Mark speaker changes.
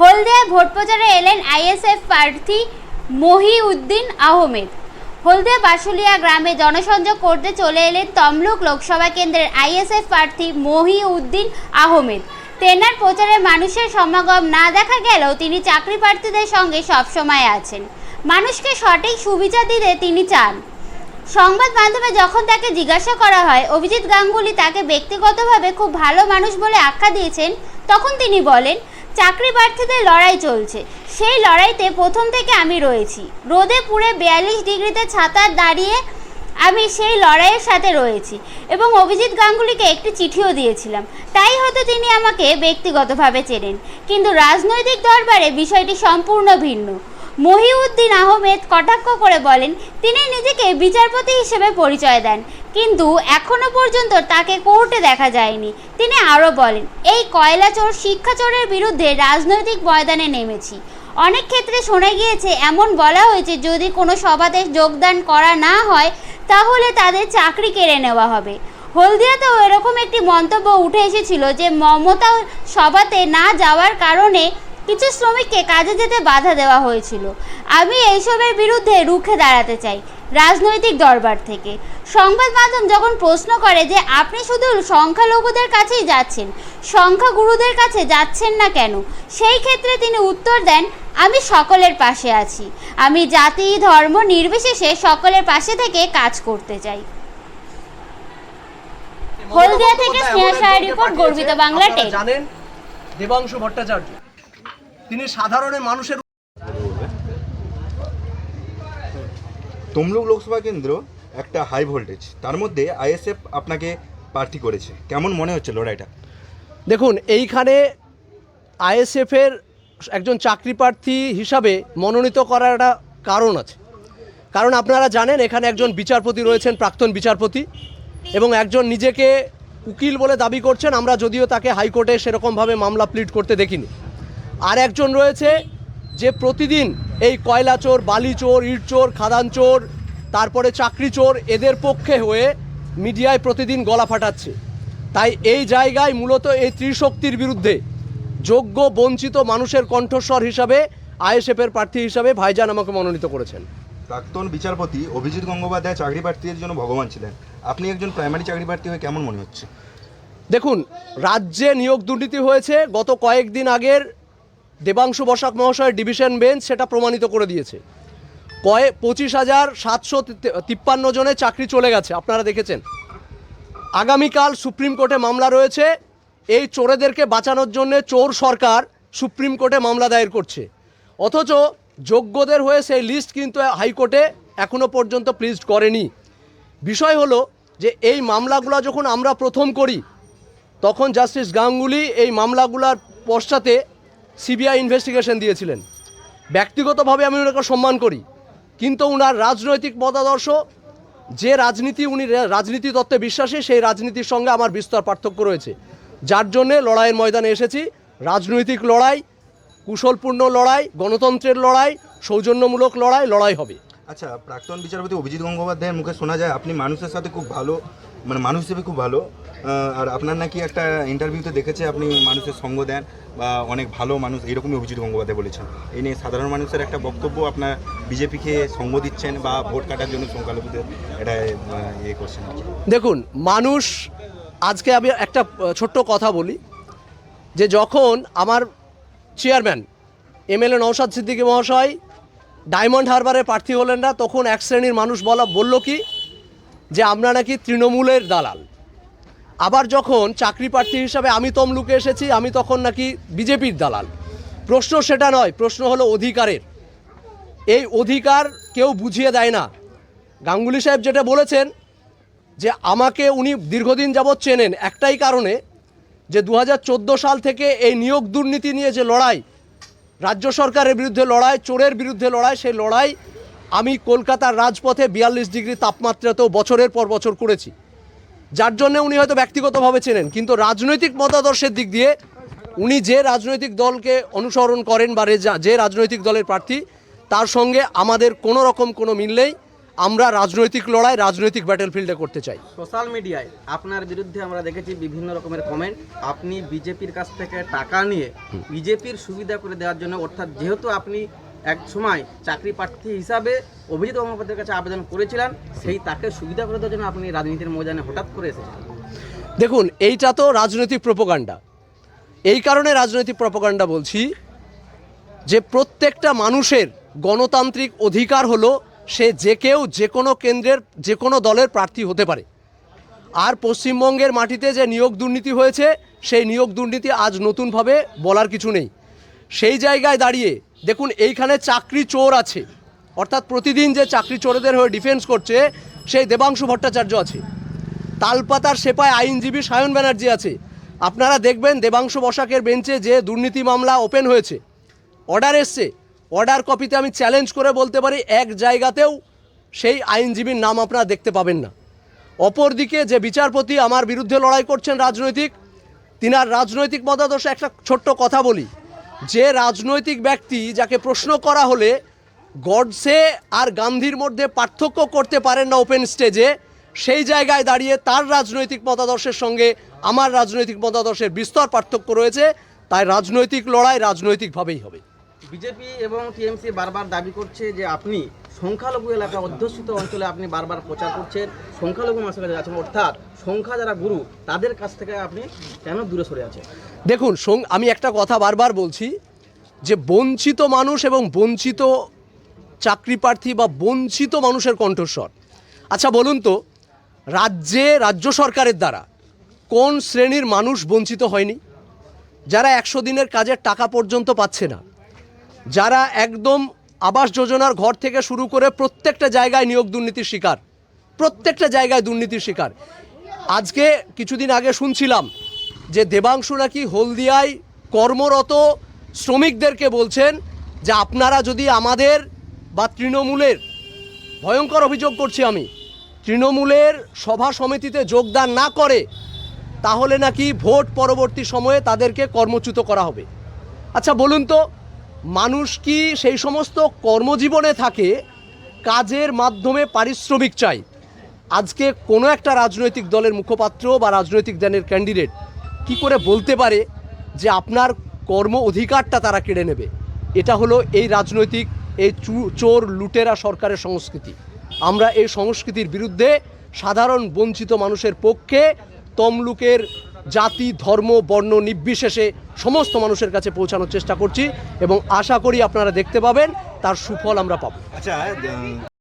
Speaker 1: হলদিয়ায় vote প্রচারে এলেন ISF প্রার্থী মহিউদ্দিন আহমেদ। হলদিয়া বাসুলিয়া গ্রামে জনসংযোগ করতে চলে এলেন তমলুক লোকসভা কেন্দ্রের আইএসএফ প্রার্থী মহিউদ্দিন আহমেদ। তেনার প্রচারে মানুষের সমাগম না দেখা গেলেও তিনি চাকরি প্রার্থীদের সঙ্গে সবসময় আছেন। মানুষকে সঠিক সুবিধা দিতে তিনি চান। সংবাদ মাধ্যমে যখন তাকে জিজ্ঞাসা করা হয়, অভিজিৎ গাঙ্গুলি তাকে ব্যক্তিগতভাবে খুব ভালো মানুষ বলে আখ্যা দিয়েছেন, তখন তিনি বলেন চাকরি প্রার্থীদের লড়াই চলছে। সেই লড়াইতে প্রথম থেকে আমি রয়েছি। রোদে পুড়ে বিয়াল্লিশ ডিগ্রিতে ছাতার দাঁড়িয়ে আমি সেই লড়াইয়ের সাথে রয়েছি এবং অভিজিৎ গাঙ্গুলিকে একটি চিঠিও দিয়েছিলাম। তাই হয়তো তিনি আমাকে ব্যক্তিগতভাবে চেনেন। কিন্তু রাজনৈতিক দরবারে বিষয়টি সম্পূর্ণ ভিন্ন। মহিউদ্দিন আহমেদ কটাক্ষ করে বলেন, তিনি নিজেকে বিচারপতি হিসেবে পরিচয় দেন। কিন্তু এখনও পর্যন্ত তাকে কোর্টে দেখা যায়নি। তিনি আরও বলেন, এই কয়লা চোর শিক্ষা চোরের বিরুদ্ধে রাজনৈতিক ময়দানে নেমেছি। অনেক ক্ষেত্রে শোনা গিয়েছে, এমন বলা হয়েছে, যদি কোনো সভাতে যোগদান করা না হয়, তাহলে তাদের চাকরি কেড়ে নেওয়া হবে। হলদিয়াতেও এরকম একটি মন্তব্য উঠে এসেছিল যে, মমতা সভাতে না যাওয়ার কারণে কিছু শ্রমিককে কাজে যেতে বাধা দেওয়া হয়েছিল। আমি এইসবের বিরুদ্ধে রুখে দাঁড়াতে চাই। রাজনৈতিক দরবার থেকে। সংবাদ মাধ্যম যখন প্রশ্ন করে যে আপনি শুধু সংখ্যালঘুদের কাছেই যাচ্ছেন সংখ্যাগুরুদের কাছে যাচ্ছেন না কেন? সেই ক্ষেত্রে তিনি উত্তর দেন আমি সকলের পাশে আছি। আমি জাতি ধর্ম নির্বিশেষে সকলের পাশে থেকে কাজ করতে চাই। হলদিয়া থেকে স্নেহা সাহার রিপোর্ট গর্বিত বাংলা
Speaker 2: জানেন দেবাংশু ভট্টাচার্য তিনি সাধারণের মানুষের
Speaker 3: তমলুক লোকসভা কেন্দ্র একটা হাই ভোল্টেজ তার মধ্যে আইএসএফ আপনাকে প্রার্থী করেছে। কেমন মনে হচ্ছে লড়াইটা?
Speaker 2: দেখুন, এইখানে আইএসএফের একজন চাকরি প্রার্থী হিসাবে মনোনীত করার একটা কারণ আছে। কারণ আপনারা জানেন, এখানে একজন বিচারপতি রয়েছেন, প্রাক্তন বিচারপতি, এবং একজন নিজেকে উকিল বলে দাবি করছেন। আমরা যদিও তাকে হাইকোর্টে সেরকমভাবে মামলা প্লিট করতে দেখিনি। আর একজন রয়েছে যে প্রতিদিন এই কয়লা চোর বালি চোর ইট চোর খাদান চোর তারপরে চাকরি চোর এদের পক্ষে হয়ে মিডিয়ায় প্রতিদিন গলা ফাটাচ্ছে। তাই এই জায়গায় মূলত এই ত্রিশক্তির বিরুদ্ধে যোগ্য বঞ্চিত মানুষের কণ্ঠস্বর হিসাবে আইএসএফের প্রার্থী হিসাবে ভাইজান আমাকে মনোনীত করেছেন।
Speaker 3: প্রাক্তন বিচারপতি অভিজিৎ গঙ্গোপাধ্যায় চাকরি প্রার্থীদের জন্য ভগবান ছিলেন। আপনি একজন প্রাইমারি চাকরি প্রার্থী হয়ে কেমন মনে হচ্ছে?
Speaker 2: দেখুন রাজ্যে নিয়োগ দুর্নীতি হয়েছে। গত কয়েকদিন আগের দেবাংশু বসাক মহাশয়ের ডিভিশন বেঞ্চ সেটা প্রমাণিত করে দিয়েছে। কয়ে পঁচিশ হাজার সাতশো তিপ্পান্ন জনের চাকরি চলে গেছে, আপনারা দেখেছেন। আগামীকাল সুপ্রিম কোর্টে মামলা রয়েছে, এই চোরেদেরকে বাঁচানোর জন্য চোর সরকার সুপ্রিম কোর্টে মামলা দায়ের করছে। অথচ যোগ্যদের হয়ে সেই লিস্ট কিন্তু হাইকোর্টে এখনও পর্যন্ত প্লিজড করেনি। বিষয় হলো যে এই মামলাগুলো যখন আমরা প্রথম করি, তখন জাস্টিস গাঙ্গুলি এই মামলাগুলোর পশ্চাতে সিবিআই ইনভেস্টিগেশন দিয়েছিলেন। ব্যক্তিগতভাবে আমি ওনাকে সম্মান করি, কিন্তু ওনার রাজনৈতিক মতাদর্শ, যে রাজনীতি উনি রাজনীতি তত্ত্বে বিশ্বাসী, সেই রাজনীতির সঙ্গে আমার বিস্তর পার্থক্য রয়েছে। যার জন্যে লড়াইয়ের ময়দানে এসেছি। রাজনৈতিক লড়াই, কুশলপূর্ণ লড়াই, গণতন্ত্রের লড়াই, সৌজন্যমূলক লড়াই লড়াই হবে।
Speaker 3: আচ্ছা প্রাক্তন বিচারপতি অভিজিৎ গঙ্গোপাধ্যায়ের মুখে শোনা যায়, আপনি মানুষের সাথে খুব ভালো মানে মানুষ হিসেবে খুব ভালো আর আপনার নাকি একটা ইন্টারভিউতে দেখেছে আপনি মানুষের সঙ্গ দেন বা অনেক ভালো মানুষ, এরকমই অভিজিৎ গঙ্গোপাধ্যায় বলেছেন। এই নিয়ে সাধারণ মানুষের একটা বক্তব্য আপনার বিজেপিকে সঙ্গ দিচ্ছেন বা ভোট কাটার জন্য সংখ্যালঘুদের এটা ইয়ে করছেন।
Speaker 2: দেখুন, মানুষ, আজকে আমি একটা ছোট্ট কথা বলি, যে যখন আমার চেয়ারম্যান এমএলএ নৌসাদ সিদ্দিকী মহাশয় ডায়মন্ড হারবারে প্রার্থী হলেন না, তখন এক শ্রেণির মানুষ বলা, বলল কি, যে আমরা নাকি তৃণমূলের দালাল। আবার যখন চাকরি প্রার্থী হিসাবে আমি তমলুকে এসেছি, আমি তখন নাকি বিজেপির দালাল। প্রশ্ন সেটা নয়, প্রশ্ন হলো অধিকারের। এই অধিকার কেউ বুঝিয়ে দেয় না। গাঙ্গুলি সাহেব যেটা বলেছেন যে আমাকে উনি দীর্ঘদিন যাবৎ চেনেন, একটাই কারণে যে দু হাজার চোদ্দ সাল থেকে এই নিয়োগ দুর্নীতি নিয়ে যে লড়াই, রাজ্য সরকারের বিরুদ্ধে লড়াই, চোরের বিরুদ্ধে লড়াই, সেই লড়াই আমি কলকাতার রাজপথে বিয়াল্লিশ ডিগ্রি তাপমাত্রাতেও বছরের পর বছর করেছি। যার জন্য উনি হয়তো ব্যক্তিগতভাবে চেনেন কিন্তু রাজনৈতিক মতাদর্শের দিক দিয়ে উনি যে রাজনৈতিক দলকে অনুসরণ করেন বা যে রাজনৈতিক দলের প্রার্থী তার সঙ্গে আমাদের কোনো রকম কোনো মিল নেই। আমরা রাজনৈতিক লড়াই রাজনৈতিক ব্যাটেল ফিল্ডে করতে চাই।
Speaker 4: সোশ্যাল মিডিয়ায় আপনার বিরুদ্ধে আমরা দেখেছি বিভিন্ন রকমের কমেন্ট আপনি বিজেপির কাছ থেকে টাকা নিয়ে বিজেপির সুবিধা করে দেওয়ার জন্য অর্থাৎ যেহেতু আপনি এক সময় চাকরি প্রার্থী হিসাবে অভিজিৎ গঙ্গোপাধ্যায়ের কাছে আবেদন করেছিলেন। সেই তাকে সুবিধা করে দেওয়ার জন্য আপনি রাজনীতির ময়দানে হঠাৎ করে এসেছেন।
Speaker 2: দেখুন, এইটা তো রাজনৈতিক প্রোপাগান্ডা। এই কারণে রাজনৈতিক প্রোপাগান্ডা বলছি যে প্রত্যেকটা মানুষের গণতান্ত্রিক অধিকার হলো সে যে কেউ যে কোনো কেন্দ্রের, যে কোনো দলের প্রার্থী হতে পারে। আর পশ্চিমবঙ্গের মাটিতে যে নিয়োগ দুর্নীতি হয়েছে, সেই নিয়োগ দুর্নীতি আজ নতুনভাবে বলার কিছু নেই। সেই জায়গায় দাঁড়িয়ে দেখুন এইখানে চাকরি চোর আছে। অর্থাৎ প্রতিদিন যে চাকরি চোরদের হয়ে ডিফেন্স করছে, সেই দেবাংশু ভট্টাচার্য আছে। তালপাতার সেপায় আইনজীবী সায়ন ব্যানার্জি আছে। আপনারা দেখবেন দেবাংশু বসাকের বেঞ্চে যে দুর্নীতি মামলা ওপেন হয়েছে। অর্ডার এসছে। অর্ডার কপিতে আমি চ্যালেঞ্জ করে বলতে পারি, এক জায়গাতেও সেই আইনজীবীর নাম আপনারা দেখতে পাবেন না। অপরদিকে যে বিচারপতি আমার বিরুদ্ধে লড়াই করছেন রাজনৈতিক, তিনার রাজনৈতিক মতাদর্শে একটা ছোট্ট কথা বলি। যে রাজনৈতিক ব্যক্তি যাকে প্রশ্ন করা হলে গডসে আর গান্ধীর মধ্যে পার্থক্য করতে পারেন না ওপেন স্টেজে, সেই জায়গায় দাঁড়িয়ে তার রাজনৈতিক মতাদর্শের সঙ্গে আমার রাজনৈতিক মতাদর্শের বিস্তর পার্থক্য রয়েছে, তাই রাজনৈতিক লড়াই রাজনৈতিকভাবেই হবে।
Speaker 4: বিজেপি এবং টিএমসি বারবার দাবি করছে যে আপনি সংখ্যালঘু এলাকা অধ্যুষিত অঞ্চলে আপনি বারবার প্রচার করছেন, সংখ্যালঘু মানুষের কাছে যাচ্ছেন। অর্থাৎ সংখ্যা যারা গুরু, তাদের কাছ থেকে আপনি কেন দূরে সরে আছেন?
Speaker 2: দেখুন আমি একটা কথা বারবার বলছি যে বঞ্চিত মানুষ এবং বঞ্চিত চাকরি প্রার্থী বা বঞ্চিত মানুষের কণ্ঠস্বর। আচ্ছা বলুন তো, রাজ্যে, রাজ্য সরকারের দ্বারা কোন শ্রেণির মানুষ বঞ্চিত হয়নি? যারা একশো দিনের কাজের টাকা পর্যন্ত পাচ্ছে না, যারা একদম আবাস যোজনার ঘর থেকে শুরু করে প্রত্যেকটা জায়গায় নিয়োগ দুর্নীতির শিকার। প্রত্যেকটা জায়গায় দুর্নীতির শিকার। আজকে কিছুদিন আগে শুনছিলাম যে দেবাংশু নাকি হলদিয়ায় কর্মরত শ্রমিকদেরকে বলছেন যে আপনারা যদি আমাদের বা তৃণমূলের, ভয়ঙ্কর অভিযোগ করছি আমি, তৃণমূলের সভা সমিতিতে যোগদান না করে তাহলে নাকি ভোট পরবর্তী সময়ে তাদেরকে কর্মচ্যুত করা হবে। আচ্ছা বলুন তো মানুষ কি সেই সমস্ত কর্মজীবনে থাকে কাজের মাধ্যমে পারিশ্রমিক চাই আজকে কোনো একটা রাজনৈতিক দলের মুখপাত্র বা রাজনৈতিক দলের ক্যান্ডিডেট কি করে বলতে পারে যে আপনার কর্ম অধিকারটা তারা কেড়ে নেবে? এটা হলো এই রাজনৈতিক, এই চোর, লুটেরা সরকারের সংস্কৃতি। আমরা এই সংস্কৃতির বিরুদ্ধে সাধারণ বঞ্চিত মানুষের পক্ষে তমলুকের জাতি, ধর্ম, বর্ণ নির্বিশেষে সমস্ত মানুষের কাছে পৌঁছানোর চেষ্টা করছি এবং আশা করি আপনারা দেখতে পাবেন, তার সুফল আমরা পাবো।
Speaker 3: আচ্ছা